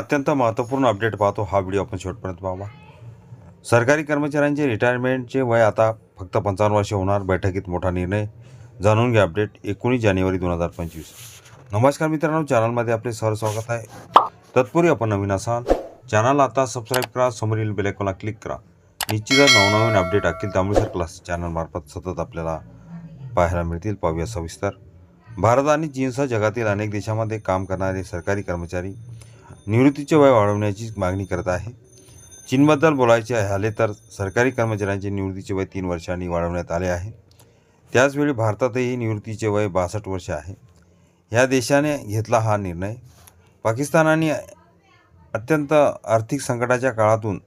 अत्यंत महत्त्वपूर्ण अपडेट पाहतो हा व्हिडिओ आपण शेवटपर्यंत पाहावा. सरकारी कर्मचाऱ्यांचे रिटायरमेंटचे वय आता फक्त पंचावन्न वर्षे होणार. बैठकीत मोठा निर्णय जाणून घ्या अपडेट एकोणीस जानेवारी दोन हजार पंचवीस. नमस्कार मित्रांनो चॅनलमध्ये आपले सर स्वागत आहे. तत्पूर्वी आपण नवीन असाल चॅनल आता सबस्क्राईब करा समोरील बेलायकॉनला क्लिक करा. निश्चितच नवनवीन अपडेट अखिल तांबळीसर क्लास चॅनलमार्फत सतत आपल्याला पाहायला मिळतील पाहूया सविस्तर. भारत आणि चीनसह जगातील अनेक देशांमध्ये काम करणारे सरकारी कर्मचारी निवृत्तीचे वय वाढवण्याची मागणी करत आहे. चीनबद्दल बोलायचे झाले तर सरकारी कर्मचाऱ्यांचे निवृत्तीचे वय तीन वर्षांनी वाढवण्यात आले आहे. त्याचवेळी भारतातही निवृत्तीचे वय बासष्ट वर्ष आहे. ह्या देशाने घेतला हा निर्णय. पाकिस्तानाने अत्यंत आर्थिक संकटाच्या काळातून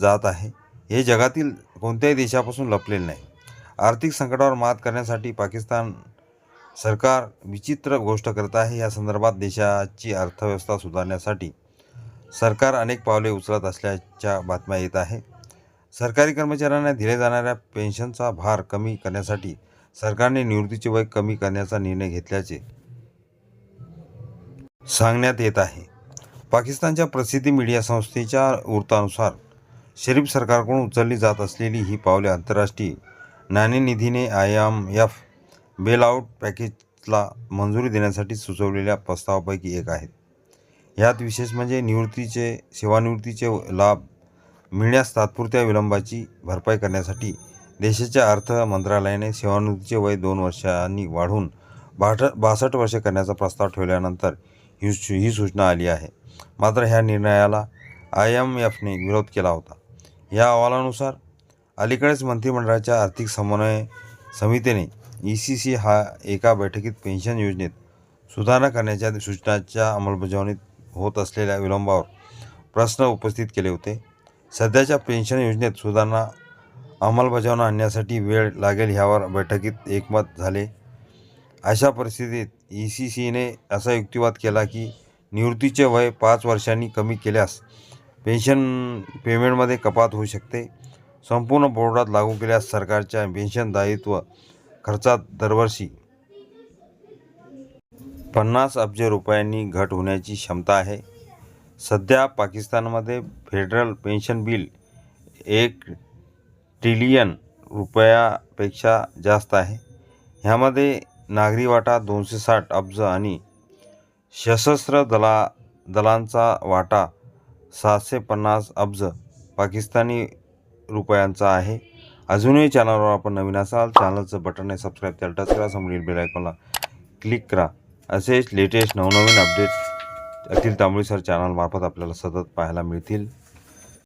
जात आहे. हे जगातील कोणत्याही देशापासून लपलेले नाही. आर्थिक संकटावर मात करण्यासाठी पाकिस्तान सरकार विचित्र गोष्ट करत आहे. या संदर्भात देशाची अर्थव्यवस्था सुधारण्यासाठी सरकार अनेक पावले उचलत असल्याच्या बातम्या येत आहे. सरकारी कर्मचाऱ्यांना दिले जाणाऱ्या पेन्शनचा भार कमी करण्यासाठी सरकारने निवृत्तीचे वय कमी करण्याचा निर्णय घेतल्याचे सांगण्यात येत आहे. पाकिस्तानच्या प्रसिद्धी मीडिया संस्थेच्या वृत्तानुसार शरीफ सरकारकडून उचलली जात असलेली ही पावले आंतरराष्ट्रीय नाणेनिधीने आय एम एफ बेलआउट पॅकेजला मंजुरी देण्यासाठी सुचवलेल्या प्रस्तावापैकी एक आहेत यात विशेष म्हणजे निवृत्तीचे सेवानिवृत्तीचे लाभ मिळण्यास तात्पुरत्या विलंबाची भरपाई करण्यासाठी देशाच्या अर्थ मंत्रालयाने सेवानिवृत्तीचे वय दोन वर्षांनी वाढवून बाठ बासष्ट वर्षे करण्याचा प्रस्ताव ठेवल्यानंतर ही ही सूचना आली आहे. मात्र ह्या निर्णयाला आय एम एफने विरोध केला होता. या अहवालानुसार अलीकडेच मंत्रिमंडळाच्या आर्थिक समन्वय समितीने ई सी सी हा एका बैठकीत पेन्शन योजनेत सुधारणा करण्याच्या सूचनाच्या अंमलबजावणीत होत असलेल्या विलंबावर प्रश्न उपस्थित केले होते. सध्याच्या पेन्शन योजनेत सुधारणा अंमलबजावणी आणण्यासाठी वेळ लागेल ह्यावर बैठकीत एकमत झाले. अशा परिस्थितीत ई सी सीने असा युक्तिवाद केला की निवृत्तीचे वय पाच वर्षांनी कमी केल्यास पेन्शन पेमेंटमध्ये कपात होऊ शकते. संपूर्ण बोर्डात लागू केल्यास सरकारच्या पेन्शन दायित्व खर्चात दरवर्षी पन्नास अब्ज रुपयांनी घट होण्याची क्षमता आहे. सध्या पाकिस्तानमध्ये फेडरल पेन्शन बिल एक ट्रिलियन रुपयापेक्षा जास्त आहे. ह्यामध्ये नागरी वाटा दोनशे साठ अब्ज आणि सशस्त्र दला दलांचा वाटा सातशे पन्नास अब्ज पाकिस्तानी रुपयांचा आहे. अजूनही चॅनलवर आपण नवीन असाल चॅनलचं बटन आहे सबस्क्राईब त्याला टच करा समोरील बेल आयकॉनला क्लिक करा. असेच लेटेस्ट नवनवीन अपडेट अखिल तांबळी सर चॅनलमार्फत आपल्याला सतत पाहायला मिळतील.